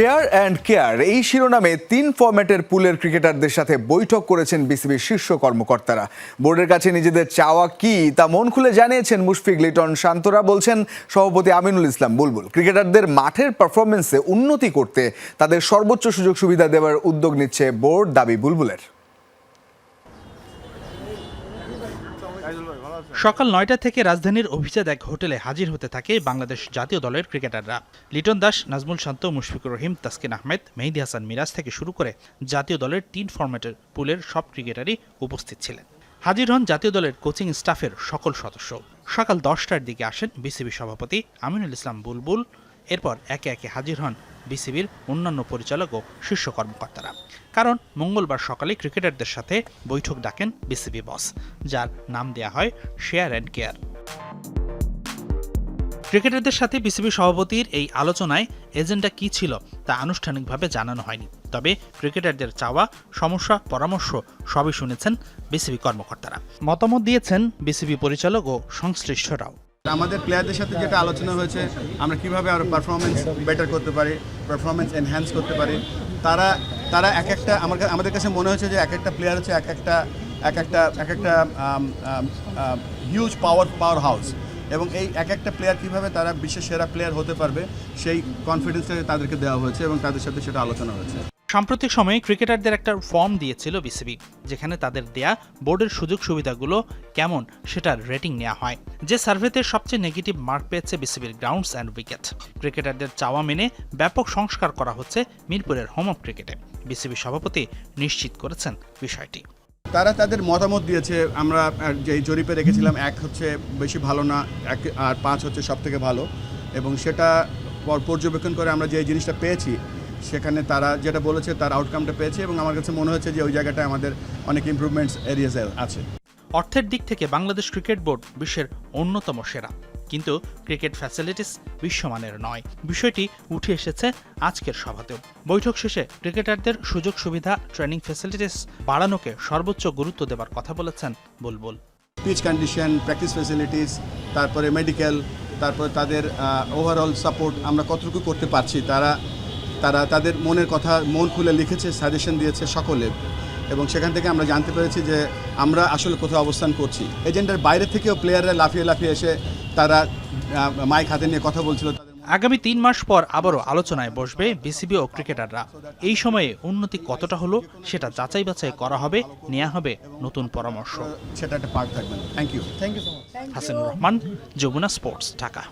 Share and care এই শিরোনামে তিন ফর্ম্যাটের পুলের ক্রিকেটারদের সাথে বৈঠক করেছেন বিসিবির শীর্ষ কর্মকর্তারা। বোর্ডের কাছে নিজেদের চাওয়া কি তা মন খুলে জানিয়েছেন মুশফিক লিটন শান্তরা বলছেন, সভাপতি আমিনুল ইসলাম বুলবুল ক্রিকেটারদের মাঠের পারফরমেন্সে উন্নতি করতে তাদের সর্বোচ্চ সুযোগ সুবিধা দেওয়ার উদ্যোগ নিচ্ছে বোর্ড দাবি বুলবুলের। সকাল নয়টা থেকে রাজধানীর অভিজাত এক হোটেলে হাজির হতে থাকে বাংলাদেশ জাতীয় দলের ক্রিকেটাররা। লিটন দাস, নাজমুল শান্ত, মুশফিকুর রহিম, তাসকিন আহমেদ, মেহেদি হাসান মিরাজ থেকে শুরু করে জাতীয় দলের তিন ফরম্যাটের পুলের সব ক্রিকেটারই উপস্থিত ছিলেন। হাজির হন জাতীয় দলের কোচিং স্টাফের সকল সদস্য। সকাল দশটার দিকে আসেন বিসিবি সভাপতি আমিনুল ইসলাম বুলবুল। এরপর একে একে হাজির হন বিসিবির অন্যান্য পরিচালক ও শীর্ষ কর্মকর্তারা। কারণ মঙ্গলবার সকালে ক্রিকেটারদের সাথে বৈঠক ডাকেন বিসিবি বস, যার নাম দেয়া হয় শেয়ার অ্যান্ড কেয়ার। ক্রিকেটারদের সাথে বিসিবি সভাপতির এই আলোচনায় এজেন্ডা কি ছিল তা আনুষ্ঠানিকভাবে জানানো হয়নি। তবে ক্রিকেটারদের চাওয়া, সমস্যা, পরামর্শ সবই শুনেছেন বিসিবি কর্মকর্তারা। মতামত দিয়েছেন বিসিবি পরিচালক ও সংশ্লিষ্টরাও। আমাদের প্লেয়ারদের সাথে যেটা আলোচনা হয়েছে, আমরা কীভাবে আরও পারফরমেন্স বেটার করতে পারি পারফরমেন্স এনহ্যান্স করতে পারি, তারা তারা এক একটা, আমার আমাদের কাছে মনে হয়েছে যে এক একটা প্লেয়ার হচ্ছে এক একটা এক একটা এক একটা হিউজ পাওয়ার পাওয়ার হাউস এবং এই এক একটা প্লেয়ার কীভাবে তারা বিশ্বের সেরা প্লেয়ার হতে পারবে, সেই কনফিডেন্সটা তাদেরকে দেওয়া হয়েছে এবং তাদের সাথে সেটা আলোচনা হয়েছে। সাম্প্রতিক সময়ে ক্রিকেটারদের একটা ফর্ম দিয়েছিল বিসিবি, যেখানে তাদের দেয়া বোর্ডের সুযোগ সুবিধাগুলো কেমন সেটার রেটিং নেওয়া হয়, যে সার্ভেতে সবচেয়ে নেগেটিভ মার্ক পেয়েছে বিসিবির গ্রাউন্ডস অ্যান্ড উইকেট। ক্রিকেটারদের চাওয়া মেনে ব্যাপক সংস্কার করা হচ্ছে মিরপুরের হোম অফ ক্রিকেটে, বিসিবি সভাপতি নিশ্চিত করেছেন বিষয়টি। তারা তাদের মতামত দিয়েছে, আমরা যে জরিপে রেখেছিলাম এক হচ্ছে বেশি ভালো না, এক আর পাঁচ হচ্ছে সব থেকে ভালো, এবং সেটা পর- পর্যবেক্ষণ করে আমরা যে জিনিসটা পেয়েছি সেখানে তারা যেটা বলেছে তার আউটকামটা পেয়েছে এবং আমার কাছে মনে হচ্ছে যে ওই জায়গাটায় আমাদের অনেক ইমপ্রুভমেন্টস এরিয়াস আছে। অর্থের দিক থেকে বাংলাদেশ ক্রিকেট বোর্ড বিশ্বের অন্যতম সেরা। কিন্তু ক্রিকেট ফ্যাসিলিটিস বিশ্বমানের নয়। বিষয়টি উঠে এসেছে আজকের সভাতেও। বৈঠক শেষে ক্রিকেটারদের সুযোগ সুবিধা ট্রেনিং ফ্যাসিলিটিস বাড়ানোকে সর্বোচ্চ গুরুত্ব দেবার কথা বলেছেন Bulbul. Pitch condition practice facilities তারপরে মেডিকেল তারপরে তাদের ওভারঅল সাপোর্ট আমরা কতটুকু করতে পারছি তারা তারা তাদের মনের কথা মন খুলে লিখেছে সাজেশন দিয়েছে সকলে এবং সেখান থেকে আমরা জানতে পেরেছি যে আমরা আসলে কোথাও অবস্থান করছি। এজেন্ডার বাইরে থেকেও প্লেয়াররা লাফিয়ে লাফিয়ে এসে তারা মাইক হাতে নিয়ে কথা বলছিল আগামী তিন মাস পর আবারও আলোচনায় বসবে বিসিবি ও ক্রিকেটাররা। এই সময়ে উন্নতি কতটা হলো সেটা যাচাই বাছাই করা হবে নেওয়া হবে নতুন পরামর্শ। সেটা একটা পার্ট থাকবে thank you thank you Hasanur Rahman Jamuna sports Dhaka.